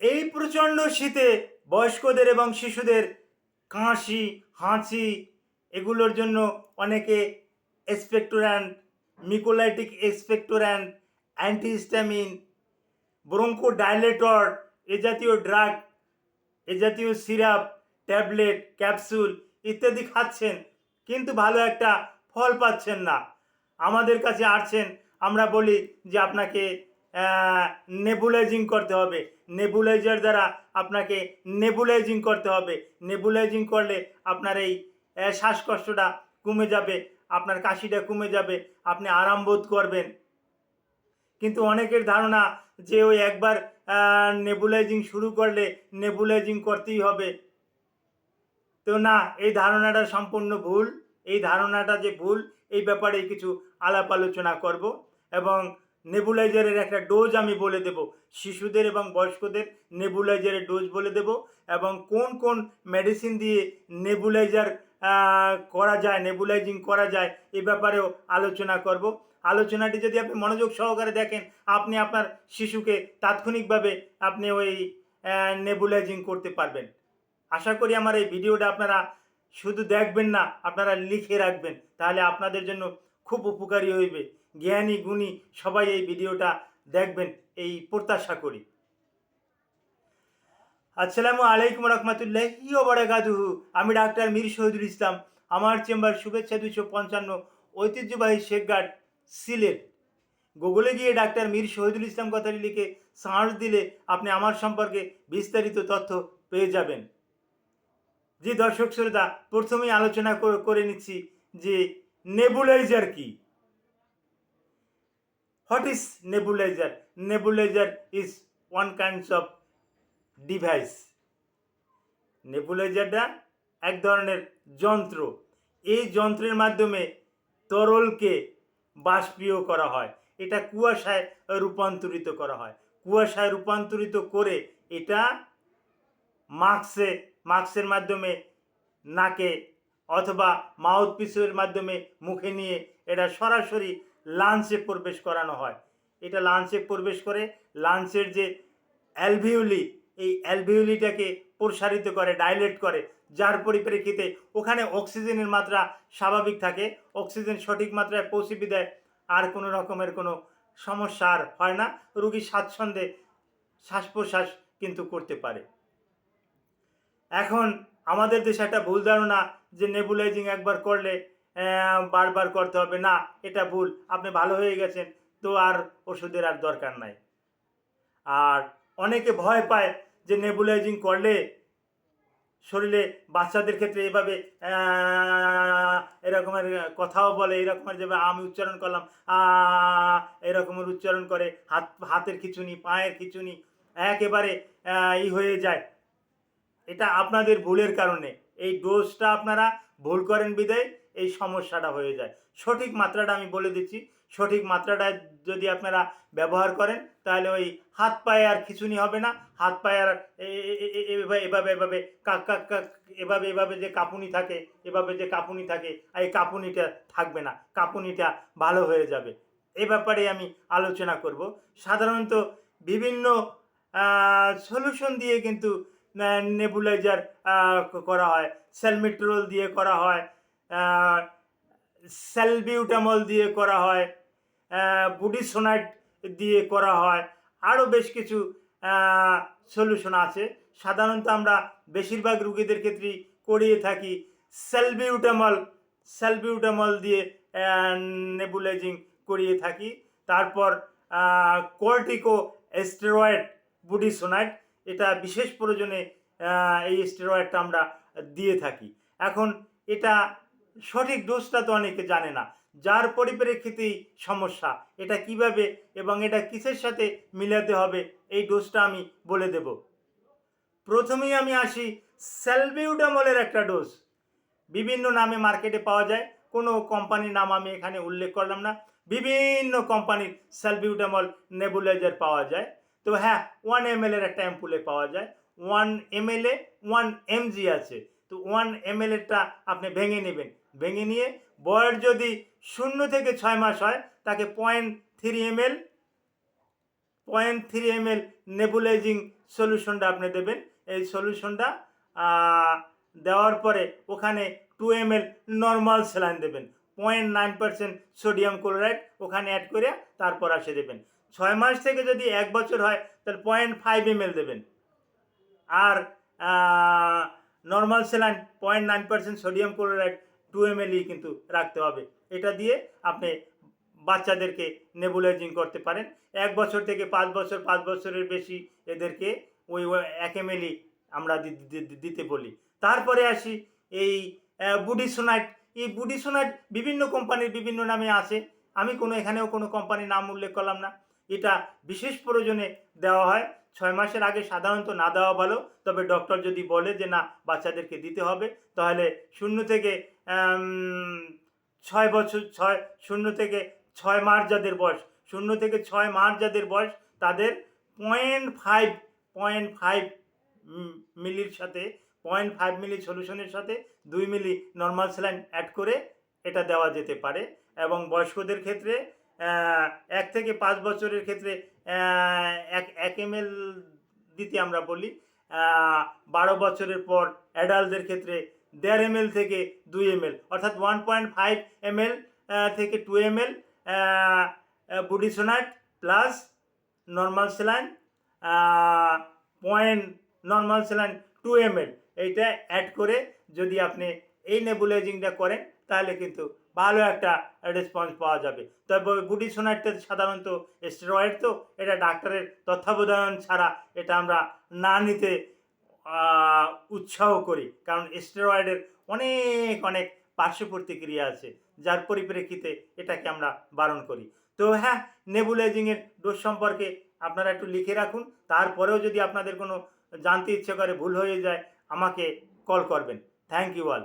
এই প্রচণ্ড শীতে বয়স্কদের এবং শিশুদের কাশি, হাঁচি এগুলোর জন্য অনেকে expectorant mucolytic expectorant antihistamine bronchodilator এ জাতীয় ড্রাগ এ জাতীয় সিরাপ ট্যাবলেট ক্যাপসুল ইত্যাদি খাচ্ছেন কিন্তু ভালো একটা ফল পাচ্ছেন না। আমাদের কাছে আসছেন, আমরা বলি যে আপনাকে নেবুলাইজিং করতে হবে। নেবুলাইজার দ্বারা আপনাকে নেবুলাইজিং করতে হবে। নেবুলাইজিং করলে আপনার এই শ্বাসকষ্টটা কমে যাবে, আপনার কাশিটা কমে যাবে, আপনি আরাম বোধ করবেন। কিন্তু অনেকের ধারণা যে ওই একবার নেবুলাইজিং শুরু করলে নেবুলাইজিং করতেই হবে। তো না, এই ধারণাটা সম্পূর্ণ ভুল। এই ধারণাটা যে ভুল, এই ব্যাপারে কিছু আলাপ আলোচনা করব এবং নেবুলাইজারের একটা ডোজ আমি বলে দেব। শিশুদের এবং বয়স্কদের নেবুলাইজারের ডোজ বলে দেব এবং কোন কোন মেডিসিন দিয়ে নেবুলাইজার করা যায়, নেবুলাইজিং করা যায় এ ব্যাপারেও আলোচনা করব। আলোচনাটি যদি আপনি মনোযোগ সহকারে দেখেন, আপনি আপনার শিশুকে তাৎক্ষণিকভাবে আপনি ওই নেবুলাইজিং করতে পারবেন। আশা করি আমার এই ভিডিওটা আপনারা শুধু দেখবেন না, আপনারা লিখে রাখবেন। তাহলে আপনাদের জন্য খুব উপকারী হইবে। জ্ঞানী, গুণী সবাই এই ভিডিওটা দেখবেন, এই প্রত্যাশা করি। আসসালামু আলাইকুম রহমতুল্লাহি ওবরাকাতুহু আমি ডাক্তার মীর শহীদুল ইসলাম। আমার চেম্বার শুভেচ্ছা দুশো পঞ্চান্ন ঐতিহ্যবাহী শেখঘাট সিলেট। গুগলে গিয়ে ডাক্তার মীর শহীদুল ইসলাম কথাটি লিখে সার্চ দিলে আপনি আমার সম্পর্কে বিস্তারিত তথ্য পেয়ে যাবেন। যে দর্শক শ্রোতা, প্রথমেই আলোচনা করে নিচ্ছি যে নেবুলাইজার কি? What is nebuliser nebuliser is one kinds of device নেবুলাইজারটা এক ধরনের যন্ত্র। এই যন্ত্রের মাধ্যমে তরলকে বাষ্পীয় করা হয়। এটা কুয়াশায় রূপান্তরিত করা হয়। কুয়াশায় রূপান্তরিত করে এটা মাস্কে, মাস্কের মাধ্যমে নাকে অথবা মাউথ পিসের মাধ্যমে মুখে নিয়ে এটা সরাসরি লাঞ্চে প্রবেশ করানো হয়। এটা লাঞ্চে প্রবেশ করে লাঞ্চের যে অ্যালভিউলি এই অ্যালভিউলিটাকে প্রসারিত করে ডাইলেট করে, যার পরিপ্রেক্ষিতে ওখানে অক্সিজেনের মাত্রা স্বাভাবিক থাকে। অক্সিজেন সঠিক মাত্রায় পৌঁছে দেয়, আর কোনো রকমের কোনো সমস্যা আর হয় না। রুগী স্বাচ্ছন্দ্যে শ্বাস প্রশ্বাস কিন্তু করতে পারে। এখন আমাদের দেশে একটা ভুল ধারণা যে নেবুলাইজিং একবার করলে বারবার করতে হবে, না, এটা ভুল, আপনি ভালো হয়ে গেছেন, তো আর ওষুধের আর দরকার নাই। আর অনেকে ভয় পায় যে নেবুলাইজিং করলে শরীরে বাচ্চাদের ক্ষেত্রে এভাবে এরকমের কথাও বলে, এরকমের যেভাবে, আমি উচ্চারণ করলাম এরকমের উচ্চারণ করে, হাত, হাতের খিচুনি, পায়ের খিচুনি, একেবারে ই হয়ে যায়। এটা আপনাদের ভুলের কারণে। এই ডোজটা আপনারা ভুল করেন বিদায় এই সমস্যাটা হয়ে যায়। সঠিক মাত্রাটা আমি বলে দিচ্ছি। সঠিক মাত্রাটা যদি আপনারা ব্যবহার করেন, তাহলে ওই হাত পায়ে আর খিচুনি হবে না। হাত পায়ে আর এভাবে এভাবে এভাবে কাক কাক এভাবে এভাবে যে কাঁপুনি থাকে, এভাবে যে কাঁপুনি থাকে এই কাঁপুনিটা থাকবে না। কাঁপুনিটা ভালো হয়ে যাবে। এ ব্যাপারে আমি আলোচনা করব। সাধারণত বিভিন্ন সলিউশন দিয়ে কিন্তু নেবুলাইজার করা হয়। সেলমিট্রোল দিয়ে করা হয়। সেলবিউটামল দিয়ে করা হয় বুডিসোনাইট দিয়ে করা হয়, আরও বেশ কিছু সলিউশন আছে। সাধারণত আমরা বেশিরভাগ রুগীদের ক্ষেত্রেই করিয়ে থাকি সেলবিউটামল সেলবিউটামল দিয়ে নেবুলাইজিং করিয়ে থাকি। তারপর কোর্টিকো স্টেরয়েড বুডিসোনাইট এটা বিশেষ প্রয়োজনে এই স্টেরয়েডটা আমরা দিয়ে থাকি। এখন এটা সঠিক ডোজটা তো অনেকে জানে না। যার পরিপ্রেক্ষিতেই সমস্যা, এটা কীভাবে এবং এটা কিসের সাথে মিলাতে হবে, এই ডোজটা আমি বলে দেব। প্রথমেই আমি আসি সেলবিউটামলের একটা ডোজ বিভিন্ন নামে মার্কেটে পাওয়া যায়, কোনো কোম্পানির নাম আমি এখানে উল্লেখ করলাম না। বিভিন্ন কোম্পানির সেলবিউটামল নেবুলাইজার পাওয়া যায়। তো হ্যাঁ ওয়ান এম এর একটা অ্যাম্পুলে পাওয়া যায়। One ml a one mg আছে। তো ওয়ান এম এল এরটা আপনি ভেঙে নেবেন। ভেঙে নিয়ে বয়স যদি শূন্য থেকে ছয় মাস হয়, তাকে point three ml point three ml nebulising সলিউশনটা আপনি দেবেন। এই সলিউশনটা দেওয়ার পরে ওখানে two M L normal saline দেবেন। Point nine percent sodium chloride ওখানে অ্যাড করে তারপর আসে দেবেন। ছয় মাস থেকে যদি এক বছর হয়, তাহলে পয়েন্ট ফাইভ এম এল দেবেন। আর normal saline point nine percent sodium chloride two ml কিন্তু রাখতে হবে। এটা দিয়ে আপনি বাচ্চাদেরকে নেবুলাইজিং করতে পারেন। এক বছর থেকে পাঁচ বছর, পাঁচ বছরের বেশি এদেরকে ওই এক এম আমরা দিতে বলি। তারপরে আসি এই বুডিসোনাইট এই বুডিসোনাইট বিভিন্ন কোম্পানির বিভিন্ন নামে আছে। আমি কোনো, এখানেও কোনো কোম্পানির নাম উল্লেখ করলাম না। এটা বিশেষ প্রয়োজনে দেওয়া হয়। ছয় মাসের আগে সাধারণত না দেওয়া ভালো। তবে ডক্টর যদি বলে যে, না, বাচ্চাদেরকে দিতে হবে, তাহলে শূন্য থেকে ছয় বছর, ছয়, শূন্য থেকে ছয় মাস যাদের বয়স, শূন্য থেকে ছয় মাস যাদের বয়স, তাদের পয়েন্ট ফাইভ পয়েন্ট ফাইভ মিলির সাথে পয়েন্ট ফাইভ মিলি সলিউশনের সাথে দুই মিলি নর্মাল স্যালাইন অ্যাড করে এটা দেওয়া যেতে পারে। এবং বয়স্কদের ক্ষেত্রে এক থেকে পাঁচ বছরের ক্ষেত্রে এক এক এম দিতে আমরা বলি। বারো বছরের পর অ্যাডাল্টদের ক্ষেত্রে দেড় এম থেকে দুই এম এল অর্থাৎ one point five M L থেকে two ml budesonide plus normal saline point normal saline two ml এইটা অ্যাড করে যদি আপনি এই নেবুলাইজিংটা করেন তাহলে কিন্তু ভালো একটা রেসপন্স পাওয়া যাবে। তবে বুডিসোনাইটটা সাধারণত স্টেরয়েড তো, এটা ডাক্তারের তত্ত্বাবধান ছাড়া এটা আমরা না নিতে উৎসাহ করি। কারণ স্টেরয়েডের অনেক অনেক পার্শ্ব প্রতিক্রিয়া আছে, যার পরিপ্রেক্ষিতে এটাকে আমরা বারণ করি। তো হ্যাঁ নেবুলাইজিংয়ের ডোজ সম্পর্কে আপনারা একটু লিখে রাখুন, তারপরেও যদি আপনাদের কোনো জানতে ইচ্ছে করে, ভুল হয়ে যায়, আমাকে কল করবেন। Thank you all